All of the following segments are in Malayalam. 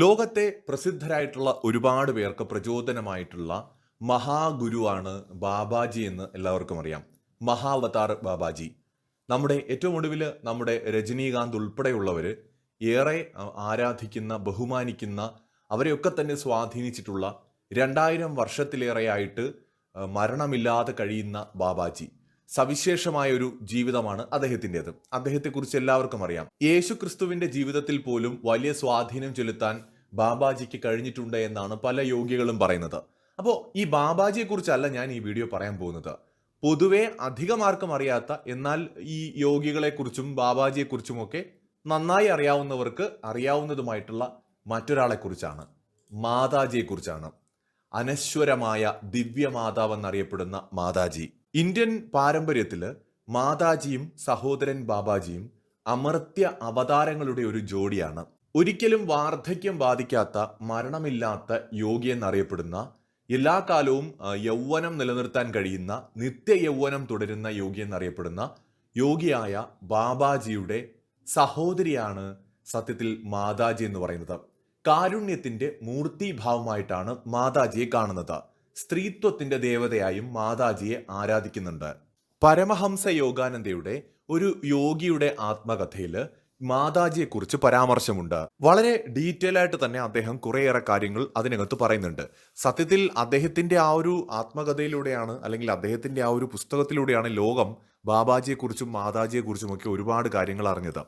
ലോകത്തെ പ്രസിദ്ധരായിട്ടുള്ള ഒരുപാട് പേർക്ക് പ്രചോദനമായിട്ടുള്ള മഹാഗുരുവാണ് ബാബാജി എന്ന് എല്ലാവർക്കും അറിയാം. മഹാവതാർ ബാബാജി. നമ്മുടെ ഏറ്റവും ഒടുവിൽ നമ്മുടെ രജനീകാന്ത് ഉൾപ്പെടെയുള്ളവർ ഏറെ ആരാധിക്കുന്ന ബഹുമാനിക്കുന്ന അവരെയൊക്കെ തന്നെ സ്വാധീനിച്ചിട്ടുള്ള രണ്ടായിരം വർഷത്തിലേറെയായിട്ട് മരണമില്ലാതെ കഴിയുന്ന ബാബാജി. സവിശേഷമായ ഒരു ജീവിതമാണ് അദ്ദേഹത്തിന്റെത്. അദ്ദേഹത്തെക്കുറിച്ച് എല്ലാവർക്കും അറിയാം. യേശു ക്രിസ്തുവിന്റെ ജീവിതത്തിൽ പോലും വലിയ സ്വാധീനം ചെലുത്താൻ ബാബാജിക്ക് കഴിഞ്ഞിട്ടുണ്ട് എന്നാണ് പല യോഗികളും പറയുന്നത്. അപ്പോൾ ഈ ബാബാജിയെക്കുറിച്ചല്ല ഞാൻ ഈ വീഡിയോ പറയാൻ പോകുന്നത്. പൊതുവെ അധികം ആർക്കും അറിയാത്ത എന്നാൽ ഈ യോഗികളെക്കുറിച്ചും ബാബാജിയെക്കുറിച്ചുമൊക്കെ നന്നായി അറിയാവുന്നവർക്ക് അറിയാവുന്നതുമായിട്ടുള്ള മറ്റൊരാളെക്കുറിച്ചാണ്. മാതാജിയെക്കുറിച്ചാണ്. അനശ്വരമായ ദിവ്യ മാതാവെന്നറിയപ്പെടുന്ന മാതാജി. ഇന്ത്യൻ പാരമ്പര്യത്തിൽ മാതാജിയും സഹോദരൻ ബാബാജിയും അമർത്യ അവതാരങ്ങളുടെ ഒരു ജോഡിയാണ്. ഒരിക്കലും വാർദ്ധക്യം ബാധിക്കാത്ത മരണമില്ലാത്ത യോഗി എന്നറിയപ്പെടുന്ന എല്ലാ കാലവും യൗവനം നിലനിർത്താൻ കഴിയുന്ന നിത്യ യൗവനം തുടരുന്ന യോഗി എന്നറിയപ്പെടുന്ന യോഗിയായ ബാബാജിയുടെ സഹോദരിയാണ് സത്യത്തിൽ മാതാജി എന്ന് പറയുന്നത്. കാരുണ്യത്തിന്റെ മൂർത്തിഭാവമായിട്ടാണ് മാതാജിയെ കാണുന്നത്. സ്ത്രീത്വത്തിന്റെ ദേവതയായും മാതാജിയെ ആരാധിക്കുന്നുണ്ട്. പരമഹംസ യോഗാനന്ദയുടെ ഒരു യോഗിയുടെ ആത്മകഥയിൽ മാതാജിയെക്കുറിച്ച് പരാമർശമുണ്ട്. വളരെ ഡീറ്റെയിൽ ആയിട്ട് തന്നെ അദ്ദേഹം കുറേയേറെ കാര്യങ്ങൾ അതിനകത്ത് പറയുന്നുണ്ട്. സത്യത്തിൽ അദ്ദേഹത്തിന്റെ ആ ഒരു ആത്മകഥയിലൂടെയാണ് അല്ലെങ്കിൽ അദ്ദേഹത്തിന്റെ ആ ഒരു പുസ്തകത്തിലൂടെയാണ് ലോകം ബാബാജിയെക്കുറിച്ചും മാതാജിയെക്കുറിച്ചും ഒക്കെ ഒരുപാട് കാര്യങ്ങൾ അറിഞ്ഞത്.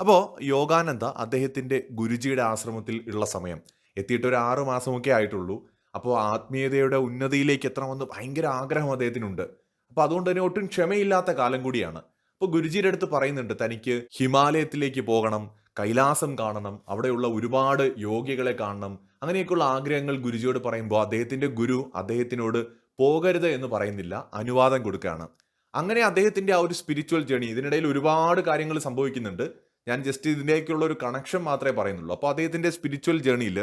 അപ്പോൾ യോഗാനന്ദ അദ്ദേഹത്തിന്റെ ഗുരുജിയുടെ ആശ്രമത്തിൽ ഉള്ള സമയം. എത്തിയിട്ട് ഒരു ആറു മാസമൊക്കെ ആയിട്ടുള്ളൂ. അപ്പോൾ ആത്മീയതയുടെ ഉന്നതിയിലേക്ക് എത്തണമെന്ന് ഭയങ്കര ആഗ്രഹം അദ്ദേഹത്തിനുണ്ട്. അപ്പോൾ അതുകൊണ്ട് തന്നെ ഒട്ടും ക്ഷമയില്ലാത്ത കാലം കൂടിയാണ്. അപ്പോൾ ഗുരുജിയുടെ അടുത്ത് പറയുന്നുണ്ട് തനിക്ക് ഹിമാലയത്തിലേക്ക് പോകണം കൈലാസം കാണണം അവിടെയുള്ള ഒരുപാട് യോഗികളെ കാണണം അങ്ങനെയൊക്കെയുള്ള ആഗ്രഹങ്ങൾ ഗുരുജിയോട് പറയുമ്പോൾ അദ്ദേഹത്തിന്റെ ഗുരു അദ്ദേഹത്തിനോട് പോകരുത് എന്ന് പറയുന്നില്ല അനുവാദം കൊടുക്കുകയാണ്. അങ്ങനെ അദ്ദേഹത്തിന്റെ ആ ഒരു സ്പിരിച്വൽ ജേണി ഇതിനിടയിൽ ഒരുപാട് കാര്യങ്ങൾ സംഭവിക്കുന്നുണ്ട്. ഞാൻ ജസ്റ്റ് ഇതിന്റെയൊക്കെയുള്ള ഒരു കണക്ഷൻ മാത്രമേ പറയുന്നുള്ളൂ. അപ്പോൾ അദ്ദേഹത്തിന്റെ സ്പിരിച്വൽ ജേണിയിൽ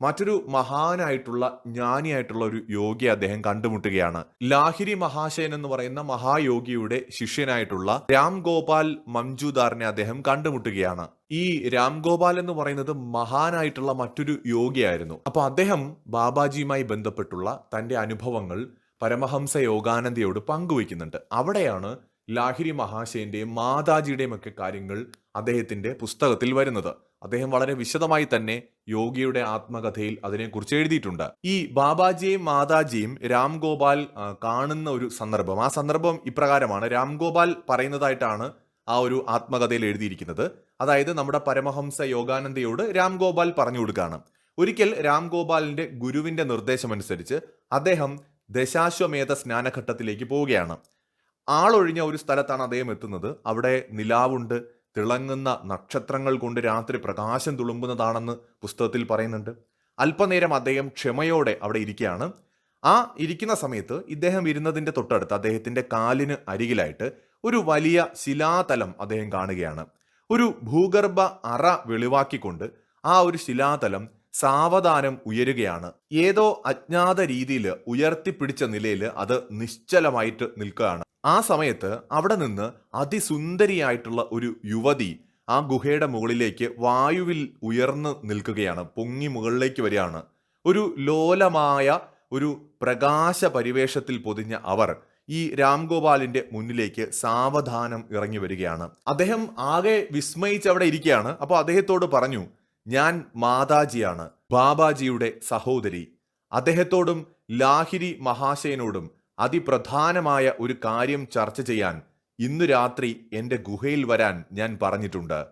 മറ്റൊരു മഹാനായിട്ടുള്ള ജ്ഞാനിയായിട്ടുള്ള ഒരു യോഗി അദ്ദേഹം കണ്ടുമുട്ടുകയാണ്. ലാഹിരി മഹാശയൻ എന്ന് പറയുന്ന മഹായോഗിയുടെ ശിഷ്യനായിട്ടുള്ള രാം ഗോപാൽ മഞ്ജുദാറിനെ അദ്ദേഹം കണ്ടുമുട്ടുകയാണ്. ഈ രാം ഗോപാൽ എന്ന് പറയുന്നത് മഹാനായിട്ടുള്ള മറ്റൊരു യോഗിയായിരുന്നു. അപ്പൊ അദ്ദേഹം ബാബാജിയുമായി ബന്ധപ്പെട്ടുള്ള തന്റെ അനുഭവങ്ങൾ പരമഹംസ യോഗാനന്ദയോട് പങ്കുവയ്ക്കുന്നുണ്ട്. അവിടെയാണ് ലാഹിരി മഹാശയന്റെയും മാതാജിയുടെയും ഒക്കെ കാര്യങ്ങൾ അദ്ദേഹത്തിന്റെ പുസ്തകത്തിൽ വരുന്നത്. അദ്ദേഹം വളരെ വിശദമായി തന്നെ യോഗിയുടെ ആത്മകഥയിൽ അതിനെക്കുറിച്ച് എഴുതിയിട്ടുണ്ട്. ഈ ബാബാജിയെയും മാതാജിയും രാം ഗോപാൽ കാണുന്ന ഒരു സന്ദർഭം ആ സന്ദർഭം ഇപ്രകാരമാണ്. രാം ഗോപാൽ പറയുന്നതായിട്ടാണ് ആ ഒരു ആത്മകഥയിൽ എഴുതിയിരിക്കുന്നത്. അതായത് നമ്മുടെ പരമഹംസ യോഗാനന്ദയോട് രാം ഗോപാൽ പറഞ്ഞു കൊടുക്കുകയാണ് ഒരിക്കൽ രാം ഗോപാലിന്റെ ഗുരുവിന്റെ നിർദ്ദേശമനുസരിച്ച് അദ്ദേഹം ദശാശ്വമേധ സ്നാനഘട്ടത്തിലേക്ക് പോവുകയാണ്. ആളൊഴിഞ്ഞ ഒരു സ്ഥലത്താണ് അദ്ദേഹം എത്തുന്നത്. അവിടെ നിലാവുണ്ട്. തിളങ്ങുന്ന നക്ഷത്രങ്ങൾ കൊണ്ട് രാത്രി പ്രകാശം തുളുമ്പുന്നതാണെന്ന് പുസ്തകത്തിൽ പറയുന്നുണ്ട്. അല്പനേരം അദ്ദേഹം ക്ഷമയോടെ അവിടെ ഇരിക്കുകയാണ്. ആ ഇരിക്കുന്ന സമയത്ത് ഇദ്ദേഹം ഇരുന്നതിന്റെ തൊട്ടടുത്ത് അദ്ദേഹത്തിന്റെ കാലിന് അരികിലായിട്ട് ഒരു വലിയ ശിലാതലം അദ്ദേഹം കാണുകയാണ്. ഒരു ഭൂഗർഭ അറ വെളിവാക്കിക്കൊണ്ട് ആ ഒരു ശിലാതലം സാവധാനം ഉയരുകയാണ്. ഏതോ അജ്ഞാത രീതിയിൽ ഉയർത്തിപ്പിടിച്ച നിലയിൽ അത് നിശ്ചലമായിട്ട് നിൽക്കുകയാണ്. ആ സമയത്ത് അവിടെ നിന്ന് അതിസുന്ദരിയായിട്ടുള്ള ഒരു യുവതി ആ ഗുഹയുടെ മുകളിലേക്ക് വായുവിൽ ഉയർന്നു നിൽക്കുകയാണ് പൊങ്ങി മുകളിലേക്ക് വരികയാണ്. ഒരു ലോലമായ ഒരു പ്രകാശ പരിവേഷത്തിൽ പൊതിഞ്ഞ അവർ ഈ രാംഗോപാലിന്റെ മുന്നിലേക്ക് സാവധാനം ഇറങ്ങി വരികയാണ്. അദ്ദേഹം ആകെ വിസ്മയിച്ച് അവിടെ ഇരിക്കുകയാണ്. അപ്പോൾ അദ്ദേഹത്തോട് പറഞ്ഞു ഞാൻ മാതാജിയാണ് ബാബാജിയുടെ സഹോദരി. അദ്ദേഹത്തോടും ലാഹിരി മഹാശയനോടും അതിപ്രധാനമായ ഒരു കാര്യം ചർച്ച ചെയ്യാൻ ഇന്നു രാത്രി എന്റെ ഗുഹയിൽ വരാൻ ഞാൻ പറഞ്ഞിട്ടുണ്ട്.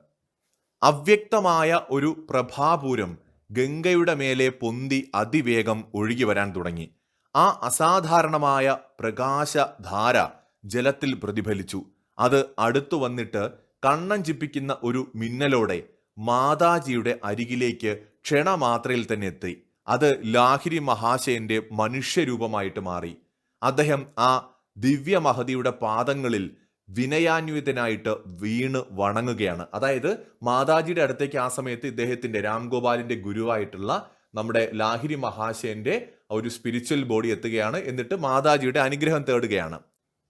അവ്യക്തമായ ഒരു പ്രഭാപൂരം ഗംഗയുടെ മേലെ പൊന്തി അതിവേഗം ഒഴുകി വരാൻ തുടങ്ങി. ആ അസാധാരണമായ പ്രകാശധാര ജലത്തിൽ പ്രതിഫലിച്ചു. അത് അടുത്തു വന്നിട്ട് കണ്ണം ചിപ്പിക്കുന്ന ഒരു മിന്നലോടെ മാതാജിയുടെ അരികിലേക്ക് ക്ഷണമാത്രയിൽ തന്നെ എത്തി. അത് ലാഹിരി മഹാശയന്റെ മനുഷ്യരൂപമായിട്ട് മാറി. അദ്ദേഹം ആ ദിവ്യ മഹതിയുടെ പാദങ്ങളിൽ വിനയാന്വിതനായിട്ട് വീണ് വണങ്ങുകയാണ്. അതായത് മാതാജിയുടെ അടുത്തേക്ക് ആ സമയത്ത് ഇദ്ദേഹത്തിന്റെ രാംഗോപാലിന്റെ ഗുരുവായിട്ടുള്ള നമ്മുടെ ലാഹിരി മഹാശയന്റെ ഒരു സ്പിരിച്വൽ ബോഡി എത്തുകയാണ്. എന്നിട്ട് മാതാജിയുടെ അനുഗ്രഹം തേടുകയാണ്.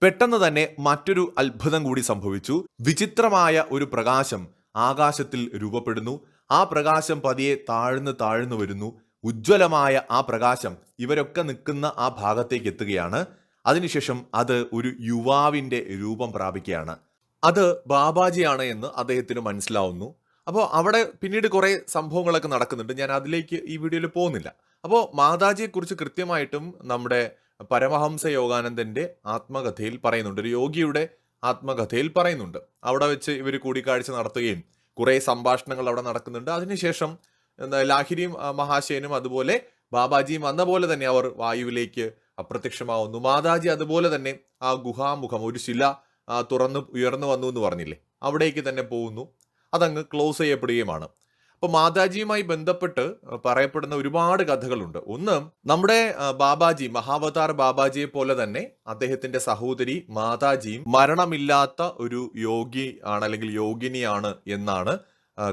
പെട്ടെന്ന് തന്നെ മറ്റൊരു അത്ഭുതം കൂടി സംഭവിച്ചു. വിചിത്രമായ ഒരു പ്രകാശം ആകാശത്തിൽ രൂപപ്പെടുന്നു. ആ പ്രകാശം പതിയെ താഴ്ന്നു താഴ്ന്നു വരുന്നു. ഉജ്ജ്വലമായ ആ പ്രകാശം ഇവരൊക്കെ നിൽക്കുന്ന ആ ഭാഗത്തേക്ക് എത്തുകയാണ്. അതിനുശേഷം അത് ഒരു യുവാവിന്റെ രൂപം പ്രാപിക്കുകയാണ്. അത് ബാബാജിയാണ് എന്ന് അദ്ദേഹത്തിന് മനസ്സിലാവുന്നു. അപ്പോൾ അവിടെ പിന്നീട് കുറേ സംഭവങ്ങളൊക്കെ നടക്കുന്നുണ്ട്. ഞാൻ അതിലേക്ക് ഈ വീഡിയോയിൽ പോകുന്നില്ല. അപ്പോൾ മാതാജിയെക്കുറിച്ച് കൃത്യമായിട്ടും നമ്മുടെ പരമഹംസ യോഗാനന്ദന്റെ ആത്മകഥയിൽ പറയുന്നുണ്ട്. ഒരു യോഗിയുടെ ആത്മകഥയിൽ പറയുന്നുണ്ട്. അവിടെ വെച്ച് ഇവർ കൂടിക്കാഴ്ച നടത്തുകയും കുറേ സംഭാഷണങ്ങൾ അവിടെ നടക്കുന്നുണ്ട്. അതിനുശേഷം ലാഹിരിയും മഹാശയനും അതുപോലെ ബാബാജിയും വന്ന പോലെ തന്നെ അവർ വായുവിലേക്ക് അപ്രത്യക്ഷമാവുന്നു. മാതാജി അതുപോലെ തന്നെ ആ ഗുഹാമുഖം ഒരു ശില തുറന്നു ഉയർന്നു വന്നു എന്ന് പറഞ്ഞില്ലേ? അവിടേക്ക് തന്നെ പോകുന്നു. അതങ്ങ് ക്ലോസ് ചെയ്യപ്പെടുകയുമാണ്. അപ്പോൾ മാതാജിയുമായി ബന്ധപ്പെട്ട് പറയപ്പെടുന്ന ഒരുപാട് കഥകളുണ്ട്. ഒന്ന് നമ്മുടെ ബാബാജി മഹാവതാർ ബാബാജിയെ പോലെ തന്നെ അദ്ദേഹത്തിന്റെ സഹോദരി മാതാജിയും മരണമില്ലാത്ത ഒരു യോഗി ആണ് അല്ലെങ്കിൽ യോഗിനിയാണ് എന്നാണ്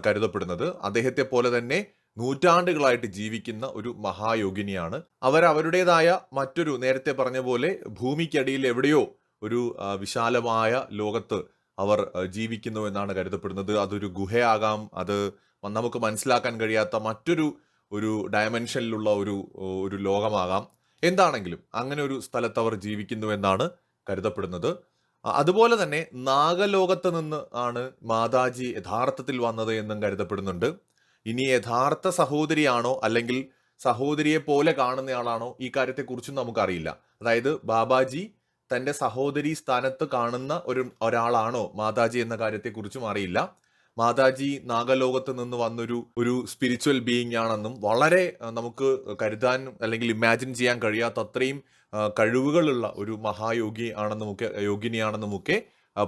കരുതപ്പെടുന്നത്. അദ്ദേഹത്തെ പോലെ തന്നെ നൂറ്റാണ്ടുകളായിട്ട് ജീവിക്കുന്ന ഒരു മഹായോഗിനിയാണ്. അവർ അവരുടേതായ മറ്റൊരു നേരത്തെ പറഞ്ഞ പോലെ ഭൂമിക്കടിയിൽ എവിടെയോ ഒരു വിശാലമായ ലോകത്ത് അവർ ജീവിക്കുന്നു എന്നാണ് കരുതപ്പെടുന്നത്. അതൊരു ഗുഹയാകാം. അത് നമുക്ക് മനസ്സിലാക്കാൻ കഴിയാത്ത മറ്റൊരു ഒരു ഡയമെൻഷനിലുള്ള ഒരു ഒരു ലോകമാകാം. എന്താണെങ്കിലും അങ്ങനെ ഒരു സ്ഥലത്ത് അവർ ജീവിക്കുന്നു എന്നാണ് കരുതപ്പെടുന്നത്. അതുപോലെ തന്നെ നാഗലോകത്ത് നിന്ന് ആണ് മാതാജി യഥാർത്ഥത്തിൽ വന്നത് എന്നും കരുതപ്പെടുന്നുണ്ട്. ഇനി യഥാർത്ഥ സഹോദരിയാണോ അല്ലെങ്കിൽ സഹോദരിയെ പോലെ കാണുന്നയാളാണോ ഈ കാര്യത്തെക്കുറിച്ചും നമുക്കറിയില്ല. അതായത് ബാബാജി തന്റെ സഹോദരി സ്ഥാനത്ത് കാണുന്ന ഒരു ഒരാളാണോ മാതാജി എന്ന കാര്യത്തെക്കുറിച്ചും അറിയില്ല. മാതാജി നാഗലോകത്ത് നിന്ന് വന്നൊരു ഒരു സ്പിരിച്വൽ ബീയിങ് ആണെന്നും വളരെ നമുക്ക് കരുതാൻ അല്ലെങ്കിൽ ഇമാജിൻ ചെയ്യാൻ കഴിയാത്ത അത്രയും കഴിവുകളുള്ള ഒരു മഹായോഗി ആണെന്നുമൊക്കെ യോഗിനിയാണെന്നുമൊക്കെ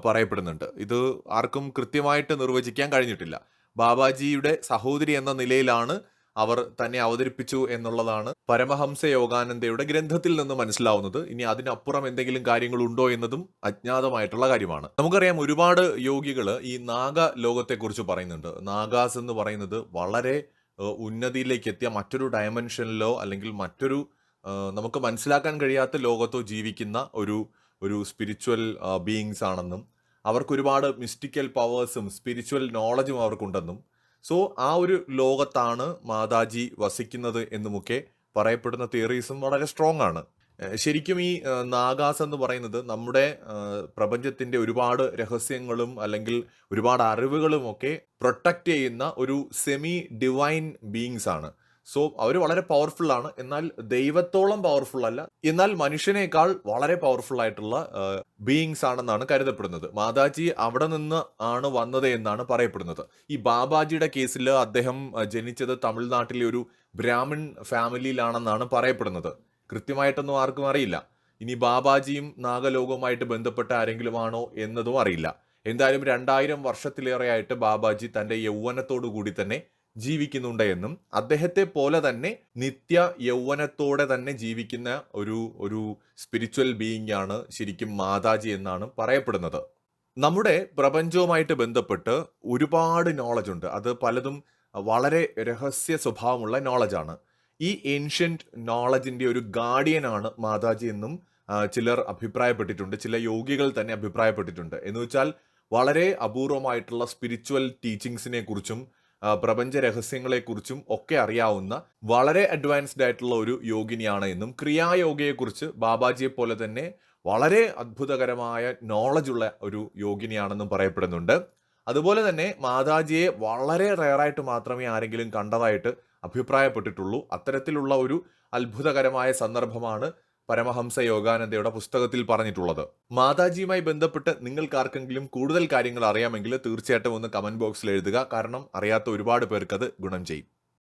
പറയപ്പെടുന്നുണ്ട്. ഇത് ആർക്കും കൃത്യമായിട്ട് നിർവചിക്കാൻ കഴിഞ്ഞിട്ടില്ല. ബാബാജിയുടെ സഹോദരി എന്ന നിലയിലാണ് അവർ തന്നെ അവതരിപ്പിച്ചു എന്നുള്ളതാണ് പരമഹംസ യോഗാനന്ദയുടെ ഗ്രന്ഥത്തിൽ നിന്ന് മനസ്സിലാവുന്നത്. ഇനി അതിനപ്പുറം എന്തെങ്കിലും കാര്യങ്ങൾ ഉണ്ടോ എന്നതും അജ്ഞാതമായിട്ടുള്ള കാര്യമാണ്. നമുക്കറിയാം ഒരുപാട് യോഗികൾ ഈ നാഗ ലോകത്തെക്കുറിച്ച് പറയുന്നുണ്ട്. നാഗാസ് എന്ന് പറയുന്നത് വളരെ ഉന്നതിയിലേക്ക് എത്തിയ മറ്റൊരു ഡയമെൻഷനിലോ അല്ലെങ്കിൽ മറ്റൊരു നമുക്ക് മനസ്സിലാക്കാൻ കഴിയാത്ത ലോകത്തോ ജീവിക്കുന്ന ഒരു ഒരു സ്പിരിച്വൽ ബീയിങ്സ് ആണെന്നും അവർക്ക് ഒരുപാട് മിസ്റ്റിക്കൽ പവേഴ്സും സ്പിരിച്വൽ നോളജും അവർക്കുണ്ടെന്നും. സോ ആ ഒരു ലോകത്താണ് മാതാജി വസിക്കുന്നത് എന്നുമൊക്കെ പറയപ്പെടുന്ന തിയറീസും വളരെ സ്ട്രോങ് ആണ്. ശരിക്കും ഈ നാഗാസ് എന്ന് പറയുന്നത് നമ്മുടെ പ്രപഞ്ചത്തിന്റെ ഒരുപാട് രഹസ്യങ്ങളും അല്ലെങ്കിൽ ഒരുപാട് അറിവുകളും ഒക്കെ പ്രൊട്ടക്റ്റ് ചെയ്യുന്ന ഒരു സെമി ഡിവൈൻ ബീയിങ്സ് ആണ്. സോ അവർ വളരെ പവർഫുൾ ആണ്. എന്നാൽ ദൈവത്തോളം പവർഫുൾ അല്ല. എന്നാൽ മനുഷ്യനേക്കാൾ വളരെ പവർഫുൾ ആയിട്ടുള്ള ബീയിങ്സ് ആണെന്നാണ് കരുതപ്പെടുന്നത്. മാതാജി അവിടെ നിന്ന് ആണ് വന്നത് എന്നാണ് പറയപ്പെടുന്നത്. ഈ ബാബാജിയുടെ കേസിൽ അദ്ദേഹം ജനിച്ചത് തമിഴ്നാട്ടിലെ ഒരു ബ്രാഹ്മിൺ ഫാമിലിയിലാണെന്നാണ് പറയപ്പെടുന്നത്. കൃത്യമായിട്ടൊന്നും ആർക്കും അറിയില്ല. ഇനി ബാബാജിയും നാഗലോകവുമായിട്ട് ബന്ധപ്പെട്ട ആരെങ്കിലും ആണോ എന്നതും അറിയില്ല. എന്തായാലും രണ്ടായിരം വർഷത്തിലേറെയായിട്ട് ബാബാജി തന്റെ യൗവനത്തോടു കൂടി തന്നെ ജീവിക്കുന്നുണ്ട് എന്നും അദ്ദേഹത്തെ പോലെ തന്നെ നിത്യ യൗവനത്തോടെ തന്നെ ജീവിക്കുന്ന ഒരു ഒരു സ്പിരിച്വൽ ബീയിങ് ആണ് ശരിക്കും മാതാജി എന്നാണ് പറയപ്പെടുന്നത്. നമ്മുടെ പ്രപഞ്ചവുമായിട്ട് ബന്ധപ്പെട്ട് ഒരുപാട് നോളജ് ഉണ്ട്. അത് പലതും വളരെ രഹസ്യ സ്വഭാവമുള്ള നോളജാണ് ഈ ഏൻഷ്യന്റ് നോളജിന്റെ ഒരു ഗാർഡിയൻ ആണ് മാതാജി എന്നും ചിലർ അഭിപ്രായപ്പെട്ടിട്ടുണ്ട്. ചില യോഗികൾ തന്നെ അഭിപ്രായപ്പെട്ടിട്ടുണ്ട്. എന്ന് വെച്ചാൽ വളരെ അപൂർവമായിട്ടുള്ള സ്പിരിച്വൽ ടീച്ചിങ്സിനെ കുറിച്ചും പ്രപഞ്ച രഹസ്യങ്ങളെക്കുറിച്ചും ഒക്കെ അറിയാവുന്ന വളരെ അഡ്വാൻസ്ഡ് ആയിട്ടുള്ള ഒരു യോഗിനിയാണ് എന്നും ക്രിയായോഗയെക്കുറിച്ച് ബാബാജിയെ പോലെ തന്നെ വളരെ അത്ഭുതകരമായ നോളജ് ഉള്ള ഒരു യോഗിനിയാണെന്നും പറയപ്പെടുന്നുണ്ട്. അതുപോലെ തന്നെ മാതാജിയെ വളരെ റയറായിട്ട് മാത്രമേ ആരെങ്കിലും കണ്ടതായിട്ട് അഭിപ്രായപ്പെട്ടിട്ടുള്ളൂ. അത്തരത്തിലുള്ള ഒരു അത്ഭുതകരമായ സന്ദർഭമാണ് പരമഹംസ യോഗാനന്ദയുടെ പുസ്തകത്തിൽ പറഞ്ഞിട്ടുള്ളത്. മാതാജിയുമായി ബന്ധപ്പെട്ട് നിങ്ങൾക്ക് ആർക്കെങ്കിലും കൂടുതൽ കാര്യങ്ങൾ അറിയാമെങ്കിൽ തീർച്ചയായിട്ടും ഒന്ന് കമന്റ് ബോക്സിൽ എഴുതുക. കാരണം അറിയാത്ത ഒരുപാട് പേർക്ക് അത് ഗുണം ചെയ്യും.